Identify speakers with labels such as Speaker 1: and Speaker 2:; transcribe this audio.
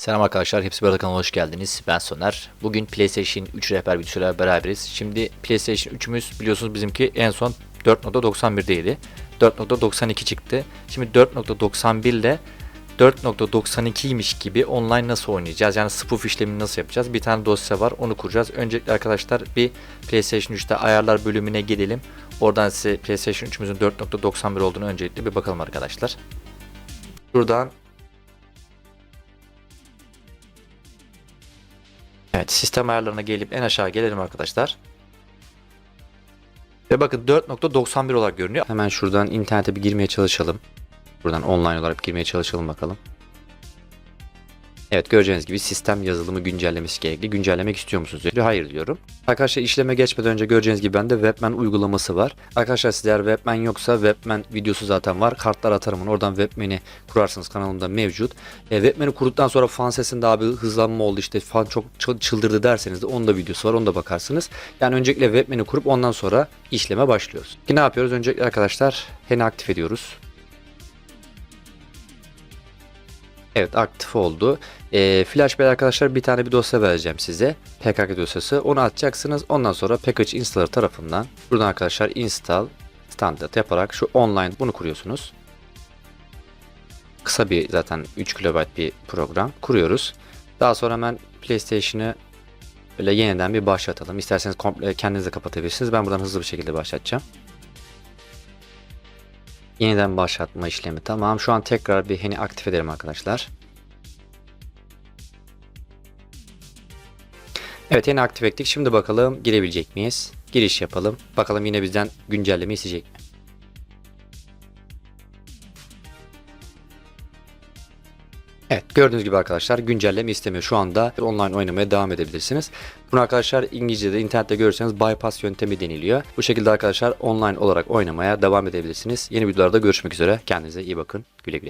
Speaker 1: Selam arkadaşlar, hepsi bir kanalına hoş geldiniz. Ben Soner. Bugün PlayStation 3 rehber videosuyla beraberiz. Şimdi PlayStation 3'ümüz biliyorsunuz bizimki en son 4.91'deydi. 4.92 çıktı. Şimdi 4.91 ile 4.92'ymiş gibi online nasıl oynayacağız? Yani spoof işlemini nasıl yapacağız? Bir tane dosya var, onu kuracağız. Öncelikle arkadaşlar bir PlayStation 3'te ayarlar bölümüne gidelim. Oradan size PlayStation 3'ümüzün 4.91 olduğunu öncelikle bir bakalım arkadaşlar. Buradan Evet sistem ayarlarına gelip en aşağı gelelim arkadaşlar. Ve bakın 4.91 olarak görünüyor. Hemen şuradan internete bir girmeye çalışalım. Buradan online olarak girmeye çalışalım bakalım. Evet göreceğiniz gibi sistem yazılımı güncellemesi gerekli. Güncellemek istiyor musunuz? diyor. Hayır diyorum. Arkadaşlar işleme geçmeden önce göreceğiniz gibi bende Webman uygulaması var. Arkadaşlar sizler Webman yoksa Webman videosu zaten var. Kartlar atarım onu. Oradan Webman'i kurarsınız kanalımda mevcut. E, Webman'i kurduktan sonra fan sesinde abi hızlanma oldu işte fan çok çı- çıldırdı derseniz de onun da videosu var. Onu da bakarsınız. Yani öncelikle Webman'i kurup ondan sonra işleme başlıyoruz. Ki ne yapıyoruz? Öncelikle arkadaşlar Hen'i aktif ediyoruz. Evet aktif oldu. Ee, Flash Bell arkadaşlar bir tane bir dosya vereceğim size. PKK dosyası. Onu atacaksınız. Ondan sonra package installer tarafından buradan arkadaşlar install standart yaparak şu online bunu kuruyorsunuz. Kısa bir zaten 3 KB bir program kuruyoruz. Daha sonra hemen PlayStation'ı böyle yeniden bir başlatalım. İsterseniz komple kendiniz de kapatabilirsiniz. Ben buradan hızlı bir şekilde başlatacağım. Yeniden başlatma işlemi tamam. Şu an tekrar bir hani aktif edelim arkadaşlar. Evet yeni aktif ettik. Şimdi bakalım girebilecek miyiz? Giriş yapalım. Bakalım yine bizden güncelleme isteyecek mi? Evet gördüğünüz gibi arkadaşlar güncelleme istemiyor. Şu anda online oynamaya devam edebilirsiniz. Bunu arkadaşlar İngilizce'de internette görürseniz bypass yöntemi deniliyor. Bu şekilde arkadaşlar online olarak oynamaya devam edebilirsiniz. Yeni videolarda görüşmek üzere. Kendinize iyi bakın. Güle güle.